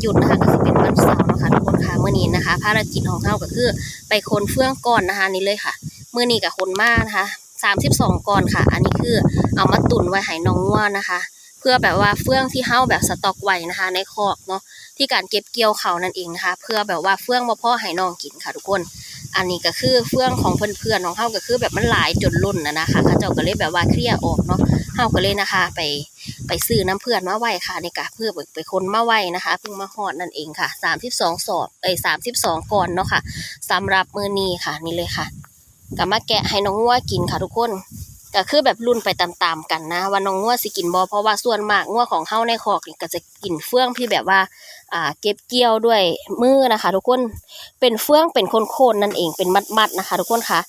หยุดนะคะก็สิเป็นวันเสาร์นะคะทุกคนค่ะเมื่อนี้นะคะ ภารกิจของเราก็คือไปคนเฟื่องก่อนนะคะนี่เลยค่ะเมื่อนี้กับคนมากนะคะสามสิบสองก่อนค่ะ อันนี้คือเอามาตุนไว้ให้น้องงัวนะคะ เพื่อแบบว่าเฟื่องที่เฮาแบบสต็อกไว้นะคะ ในคอกเนาะที่การเก็บเกี่ยวเขานั่นเองนะคะ เพื่อแบบว่าเฟื่องบ่พ่อให้น้องกินค่ะ ทุกคน อันนี้ก็คือเฟื่องของเพื่อนๆของเฮาก็คือแบบมันหลายจนล้นนะนะคะเขาเจ้าก็เลยแบบว่าเคลียร์ออกเนาะเฮาก็เลยนะคะ ไป ไปซื้อน้ำเพื่อนมาไว้ค่ะในกะเพื่อไปคนมาไว้นะคะเพิ่งมาฮอดนั่นเองค่ะ32สอบเอ้ย32ก่อนเนาะค่ะสำหรับมือนี้ค่ะนี่เลยค่ะก็มาแกะให้น้องงัวกินค่ะทุกคนก็คือแบบรุ่นไปตามๆกันนะว่าน้องงัวสิกินบอเพราะว่าส่วนมากงัวของเฮาในคอกนี่ก็จะกินเฟื่องที่แบบว่าอ่าเก็บเกี่ยวด้วยมือนะคะ ทุกคนเป็นเฟื่องเป็นโคนๆนั่นเองเป็นมัดๆนะคะ ทุกคนค่ะ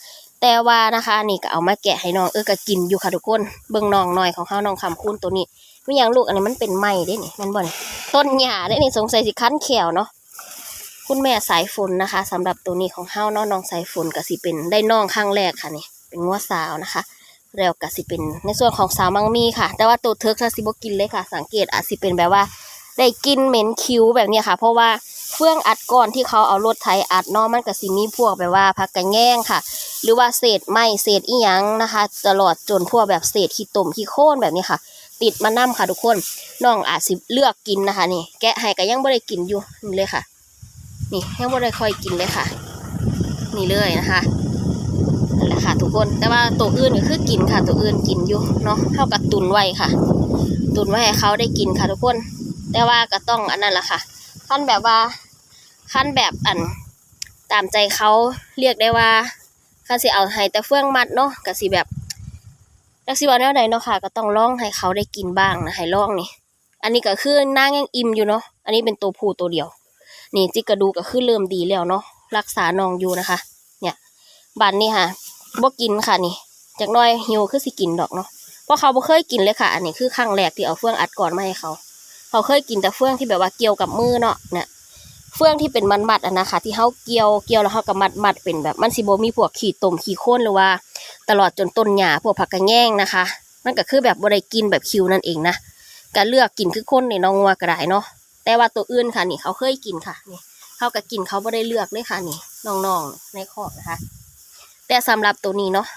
แต่ว่านะคะนี่ก็เอามาแกะให้น้องเออก็กินอยู่ค่ะทุกคนเบิ่งน้องหน่อยของเฮาน้องคำคูณตัวนี้ไม่ยังลูกอันนี้มันเป็นไม้เด้นี่มันบ่นต้นหญ้าเด้นี่สงสัยสิคั้นแขวเนาะคุณแม่สายฝนนะคะสำหรับตัวนี้ของเฮาเนาะน้องสายฝนก็สิเป็นได้น้องครั้งแรกค่ะนี่เป็นงัวสาวนะคะแล้วก็สิเป็นในส่วนของสาวมังมีค่ะ แต่ว่าตัวเทิร์กถ้าสิบกินเลยค่ะ สังเกตอาจสิเป็นแบบว่า ได้กินเหม็นคิ้วแบบนี้ค่ะ เพราะว่าเฟื่องอัดก่อนที่เขาเอารถไถอัดเนาะมันก็สิมีพวกแบบว่าผักกระแง่งค่ะ หรือว่าเศษไม้เศษอีหยังนะคะ ตลอดจนพวกแบบเศษขี้ตมขี้โค่นแบบนี้ค่ะ ติดมานํค่ะทุกคนน้องอาจสิเลือกกินนะคะ นี่ แกะให้ก็ยังบ่ได้กินอยู่นี่เลยค่ะ นี่ยังบ่ได้ค่อยกินเลยค่ะ นี่เลยนะคะนั่นแหละค่ะ ทุกคนแต่ว่าตัวอื่นก็คือกินค่ะ ตัวอื่นกินอยู่เนาะเท่ากับตุนไว้ค่ะ ตุนไว้ให้เขาได้กินค่ะทุกคน แต่ว่าก็ต้องอันนั้นแหละค่ะขั้นแบบว่าขั้นแบบอันตามใจเขาเรียกได้ว่าข้าสิเอาให้แต่เฟื่องมัดเนาะก็สิแบบจักสิว่าแนวใดเนาะค่ะ ก็ต้องลองให้เขาได้กินบ้างนะให้ลองนี่ อันนี้ก็คือนางยังอิ่มอยู่เนาะอันนี้เป็นตัวผู้ตัวเดียว นี่จิกระดูกก็คือเริ่มดีแล้วเนาะรักษานองอยู่นะคะ เนี่ยบันนี่ค่ะบ่กินค่ะนี่จากน้อยหิวคือสิกินดอกเนาะเพราะเขาบ่เคยกินเลยค่ะ อันนี้คือครั้งแรกที่เอาเฟื่องอัดก่อนมาให้เขา เขาเคยกินแต่เฟื่องที่แบบว่าเกี่ยวกับมือเนาะเนี่ยเฟื่องที่เป็นมัดๆอะนะคะ ที่เขาเกี่ยวเกี่ยวแล้วเขาก็มัดมัดเป็นแบบมันสิบ่มีพวกขี้ตมขี้โค่นหรือว่า ตลอดจนต้นหญ้าพวกผักกระแง่งนะคะ มันก็คือแบบบ่ได้กินแบบคิวนั่นเองนะก็เลือกกินคือคนในน้องงัวก็ได้เนาะแต่ว่าตัวอื่นค่ะนี่เขาเคยกินค่ะนี่เขาก็กินเขาบ่ได้เลือกเลยค่ะนี่น้องๆในคอกนะคะ แต่สำหรับตัวนี้เนาะ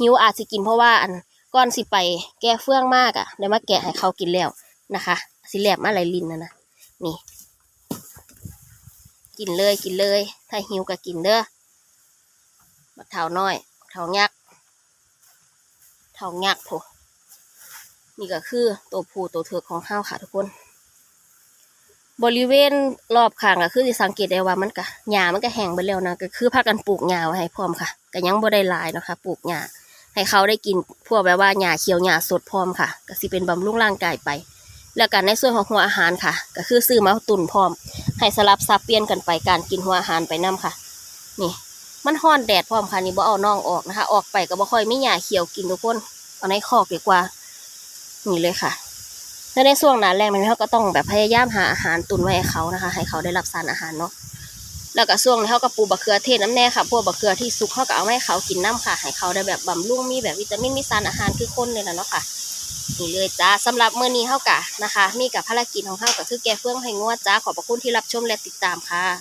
หิวอาจสิกินเพราะว่าอันก่อนสิไปแก้เฟื่องมากอะ่ะเดี๋ยวมาแกะให้เขากินแล้วนะคะ สิแหลบมาไหลลินนะนะนี่ กินเลยกินเลย ถ้าหิวก็กินเด้อบักเถาน้อยเถายักษ์เถายักษ์โถนี่ก็คือตัวผู้ตัวเถือกของเฮาวค่ะทุกคน บริเวณรอบข้างก็คือสิสังเกตได้ว่ามันก็หญ้ามันก็แห้งไปแล้วนะก็คือพากันปลูกหญ้าไว้ให้พร้อมค่ะก็ยังบ่ได้หลายนะคะปลูกหญ้าให้เขาได้กินพวกแบบว่าหญ้าเขียวหญ้าสดพร้อมค่ะ ก็สิเป็นบำรุงร่างกายไป แล้วกันในส่วนของหัวอาหารค่ะ ก็คือซื้อมาตุนพร้อม ให้สลับซับเปลี่ยนกันไปการกินหัวอาหารไปนํค่ะ นี่ มันฮ้อนแดดพร้อมค่ะนี่บ่เอาน้องออกนะคะ ออกไปก็บ่ค่อยไมีหญ้าเขียวกินทุกคนเอาในคอกดีกว่านี่เลยค่ะแล้วในช่วงหนาแรงนั้นเขาก็ต้องแบบพยายามหาอาหารตุนไว้ให้เขานะคะ ให้เขาได้รับสารอาหารเนาะแล้วก็ช่วงนี้เขาก็ปลูกบะเขือเทศน้ำแน่ค่ะ พวกบะเขือที่สุกเขาก็เอามาให้เขากินน้ำค่ะ ให้เขาได้แบบบำรุงมีแบบวิตามินมีสารอาหารคือคนเลยนะเนาะค่ะ นี่เลยจ้าสำหรับมื้อนี้เฮากะนะคะ มีกับภารกิจของเฮาก็คือแกเฟื่องให้งัวจ้าขอบพระคุณที่รับชมและติดตามค่ะ